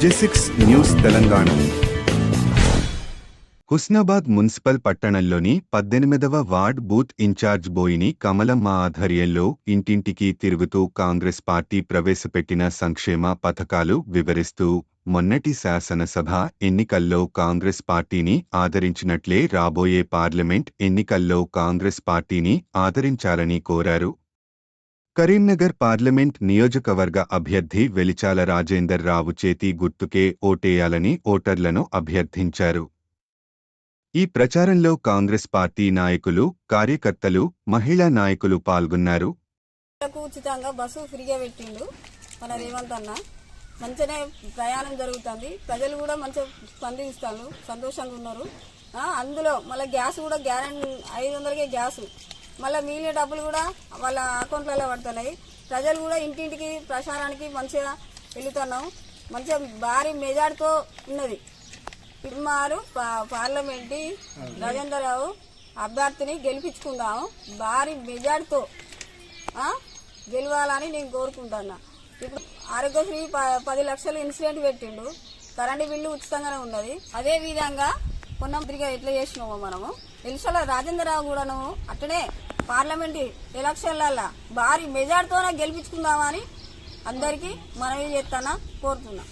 J six news Telangana. Husnabad municipal పట్టణంలోని పద్దెనిమిదవ ward booth incharge Boini Kamalamma ఆధ్వర్యంలో ఇంటింటికి తిరుగుతూ కాంగ్రెస్ పార్టీ ప్రవేశపెట్టిన సంక్షేమ పథకాలు వివరిస్తూ మొన్నటి శాసనసభ ఎన్నికల్లో కాంగ్రెస్ పార్టీని ఆదరించినట్లే రాబోయే పార్లమెంట్ ఎన్నికల్లో కాంగ్రెస్ పార్టీని ఆదరించాలని కోరారు. కరీంనగర్ పార్లమెంట్ నియోజకవర్గ అభ్యర్థి వెలిచాల రాజేందర్ రావు చేతి గుర్తుకే ఓటేయాలని ఓటర్లను అభ్యర్థించారు. ఈ ప్రచారంలో కాంగ్రెస్ పార్టీ నాయకులు కార్యకర్తలు మహిళా నాయకులు పాల్గొన్నారు. ఉచితంగా బస్సు ఫ్రీగా పెట్టిండు మన రేవంత్ అన్న. మంచిగానే ప్రయాణం జరుగుతుంది. ప్రజలు కూడా మంచిగా స్పందిస్తారు సంతోషంగా ఉన్నారు. అందులో మళ్ళీ గ్యాస్ కూడా గ్యారెంటీ ఐదు వందలకే గ్యాస్. మళ్ళీ మిగిలిన డబ్బులు కూడా వాళ్ళ అకౌంట్లలో పడుతున్నాయి. ప్రజలు కూడా ఇంటింటికి ప్రచారానికి మంచిగా వెళుతున్నాం. మంచిగా భారీ మెజార్టీతో ఉన్నది. ఇరుమారు పార్లమెంటు రాజేంద్రరావు అభ్యర్థిని గెలిపించుకుందాము భారీ మెజార్టీతో గెలవాలని నేను కోరుకుంటున్నా. ఇప్పుడు ఆరోగ్యశ్రీ ప- పది లక్షలు ఇన్సిడెంట్ పెట్టిండు. కరెంటు బిల్లు ఉచితంగానే ఉన్నది. అదే విధంగా కొన్నంత్రిగా ఎట్లా చేసినామో మనము. ఎలిసల రాజేంద్రరావు కూడాను అట్టనే పార్లమెంట్ ఎలక్షన్లలో భారీ మెజార్టీతోనే గెలిపించుకుందామని అందరికీ మనవి చేస్తానా కోరుతున్నా.